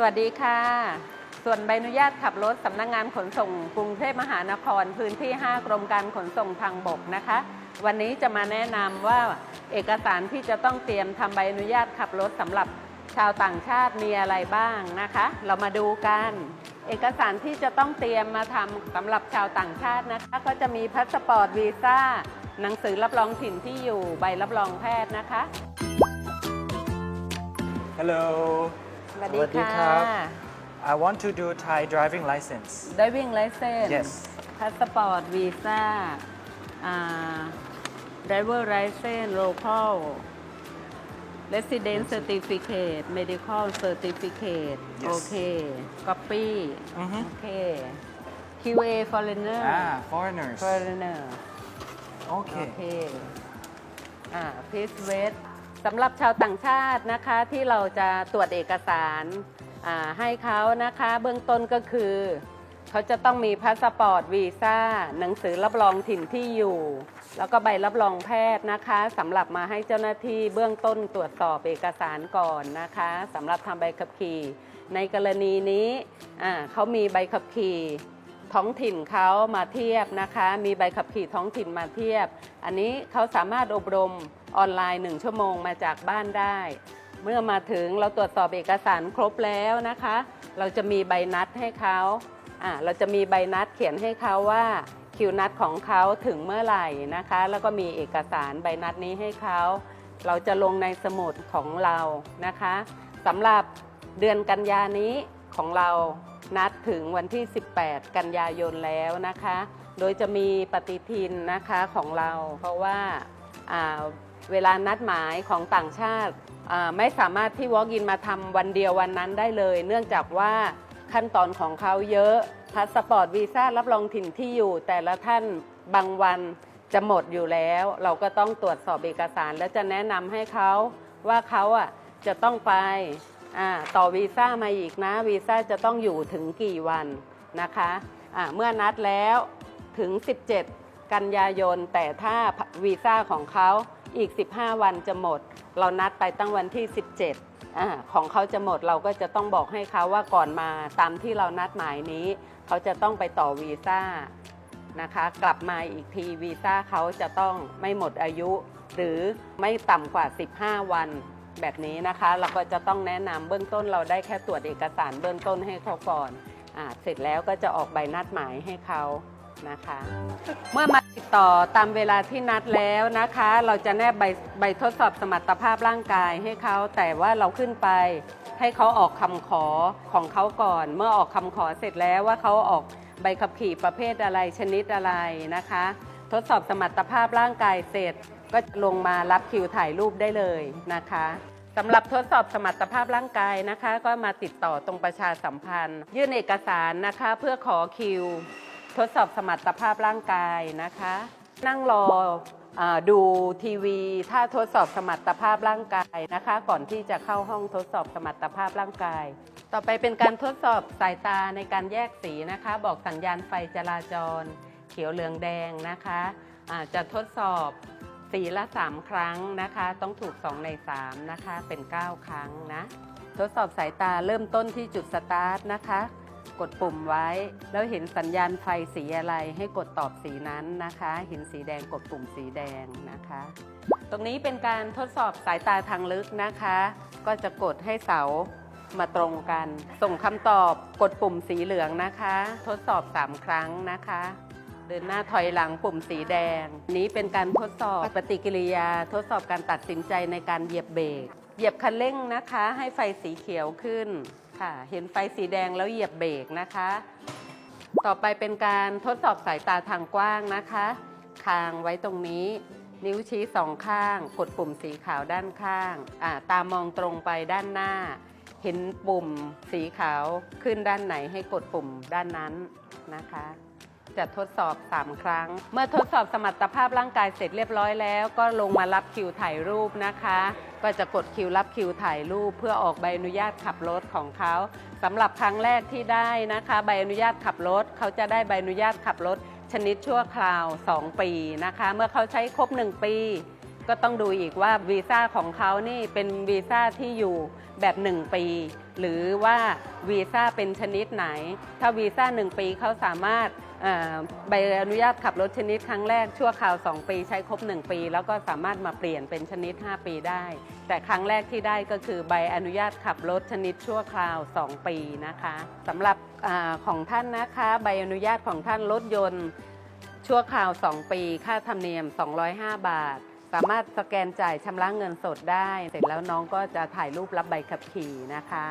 สวัสดีค่ะ ส่วนใบอนุญาตขับรถสำนักงงานขนส่งกรุงเทพมหานครพื้นที่ 5 กรมการขนส่งทางบกนะคะ วันนี้จะมาแนะนำว่าเอกสารที่จะต้องเตรียมทำใบอนุญาตขับรถสำหรับชาวต่างชาติมีอะไรบ้างนะคะ เรามาดูกัน เอกสารที่จะต้องเตรียมมาทำสำหรับชาวต่างชาตินะคะ ก็จะมีพาสปอร์ตวีซ่าหนังสือรับรองถิ่นที่อยู่ใบรับรองแพทย์นะคะ Hello สวัสดีสวัสดีค่ะครับ I want to do Thai driving license driving license Yes พาสปอร์ตวีซ่า driver license local resident certificate medical certificate Yes. โอเค copy อือฮึ โอเค QA foreigner Ah foreigners foreigner โอเคโอเค อ่าพิสเว สำหรับชาวต่างชาตินะคะที่เราจะตรวจเอกสารให้เขานะคะเบื้องต้นก็คือ เขาจะต้องมีพาสปอร์ตวีซ่าหนังสือรับรองถิ่นที่อยู่ แล้วก็ใบรับรองแพทย์นะคะสำหรับมาให้เจ้าหน้าที่เบื้องต้นตรวจสอบเอกสารก่อนนะคะสำหรับทำใบขับขี่ ในกรณีนี้เขามีใบขับขี่ ท้องถิ่นเขามาเทียบนะคะ มีใบขับขี่ท้องถิ่นมาเทียบ อันนี้เขาสามารถอบรมออนไลน์1ชั่วโมงมาจากบ้านได้ เมื่อมาถึงเราตรวจสอบเอกสารครบแล้วนะคะ เราจะมีใบนัดให้เขาอ่าเราจะมีใบนัดเขียนให้เขาว่าคิวนัดของเขาถึงเมื่อไหร่นะคะ แล้วก็มีเอกสารใบนัดนี้ให้เขาเราจะลงในสมุดของเรานะคะสำหรับเดือนกันยานี้ ของเรานัดถึงวันที่ 18 กันยายนแล้วนะคะ โดยจะมีปฏิทินนะคะของเรา เพราะว่าาเวลานัดหมายของต่างชาติาไม่สามารถที่ walk in มาทำวันเดียววันนั้นได้เลย เนื่องจากว่าขั้นตอนของเขาเยอะพาสปอร์ตวีซ่ารับรองถิ่นที่อยู่ แต่ละท่านบางวันจะหมดอยู่แล้ว เราก็ต้องตรวจสอบเอกสาร และจะแนะนำให้เขาว่าเขาอะจะต้องไป ต่อวีซ่ามาอีกนะวีซ่าจะต้องอยู่ถึงกี่วันนะคะอ่าเมื่อนัดแล้วถึง 17 กันยายน แต่ถ้าวีซ่าของเขาอีก 15 วันจะหมด เรานัดไปตั้งวันที่ 17อของเขาจะหมดเราก็จะต้องบอกให้เขาว่าก่อนมาตามที่เรานัดหมายนี้ เขาจะต้องไปต่อวีซ่านะคะกลับมาอีกทีวีซ่าเขาจะต้องไม่หมดอายุ หรือไม่ต่ำกว่า 15 วัน แบบนี้นะคะ เราก็จะต้องแนะนำเบื้องต้นเราได้แค่ตรวจเอกสารเบื้องต้นให้เขาก่อนอเสร็จแล้วก็จะออกใบนัดหมายให้เขานะคะ เมื่อมาติดต่อตามเวลาที่นัดแล้วนะคะ เราจะแนบใบใบทดสอบสมรรถภาพร่างกายให้เขาแต่ว่าเราขึ้นไปให้เขาออกคำขอของเขาก่อน เมื่อออกคำขอเสร็จแล้วว่าเขาออกใบขับขี่ประเภทอะไรชนิดอะไรนะคะ ทดสอบสมรรถภาพร่างกายเสร็จ ก็ลงมารับคิวถ่ายรูปได้เลยนะคะสำหรับทดสอบสมรรถภาพร่างกายนะคะ ก็มาติดต่อตรงประชาสัมพันธ์ ยื่นเอกสารนะคะเพื่อขอคิว ทดสอบสมรรถภาพร่างกายนะคะ นั่งรออดูทีวี ถ้าทดสอบสมรรถภาพร่างกายนะคะ ก่อนที่จะเข้าห้องทดสอบสมรรถภาพร่างกาย ต่อไปเป็นการทดสอบสายตาในการแยกสีนะคะ บอกสัญญาณไฟจราจร เขียวเหลืองแดงนะคะะจะทดสอบ สีละ 3 ครั้งนะคะ ต้องถูก 2 ใน 3 นะคะ เป็น 9 ครั้งนะ ทดสอบสายตาเริ่มต้นที่จุดสตาร์ทนะคะ กดปุ่มไว้ แล้วเห็นสัญญาณไฟสีอะไรให้กดตอบสีนั้นนะคะ เห็นสีแดงกดปุ่มสีแดงนะคะ ตรงนี้เป็นการทดสอบสายตาทางลึกนะคะ ก็จะกดให้เสามาตรงกัน ส่งคำตอบกดปุ่มสีเหลืองนะคะ ทดสอบ 3 ครั้งนะคะ เดินหน้าถอยหลังปุ่มสีแดง นี้เป็นการทดสอบปฏิกิริยา ทดสอบการตัดสินใจในการเหยียบเบรกเหยียบคันเร่งนะคะ ให้ไฟสีเขียวขึ้นค่ะ เห็นไฟสีแดงแล้วเหยียบเบรกนะคะ ต่อไปเป็นการทดสอบสายตาทางกว้างนะคะคางไว้ตรงนี้ นิ้วชี้สองข้าง กดปุ่มสีขาวด้านข้างอ่าตามองตรงไปด้านหน้า เห็นปุ่มสีขาวขึ้นด้านไหนให้กดปุ่มด้านนั้นนะคะ จะทดสอบ 3 ครั้ง เมื่อทดสอบสมรรถภาพร่างกายเสร็จเรียบร้อยแล้ว ก็ลงมารับคิวถ่ายรูปนะคะ ก็จะกดคิวรับคิวถ่ายรูป เพื่อออกใบอนุญาตขับรถของเขาสำหรับครั้งแรกที่ได้นะคะ ใบอนุญาตขับรถเขาจะได้ใบอนุญาตขับรถชนิดชั่วคราว 2 ปีนะคะ เมื่อเขาใช้ครบ 1 ปี ก็ต้องดูอีกว่าวีซ่าของเขานี่เป็นวีซ่าที่อยู่แบบ 1 ปี หรือว่าวีซ่าเป็นชนิดไหน ถ้าวีซ่า 1 ปีเขาสามารถใบอนุญาตขับรถชนิดครั้งแรกชั่วคราว 2 ปีใช้ครบ 1 ปี แล้วก็สามารถมาเปลี่ยนเป็นชนิด 5 ปีได้ แต่ครั้งแรกที่ได้ก็คือใบอนุญาตขับรถชนิดชั่วคราว 2 ปีนะคะสำหรับอของท่านนะคะใบอนุญาตของท่านรถยนต์ชั่วคราว 2 ปี ค่าธรรมเนียม 205 บาท สามารถสแกนจ่ายชำระเงินสดได้ เสร็จแล้วน้องก็จะถ่ายรูปรับใบขับขี่นะคะ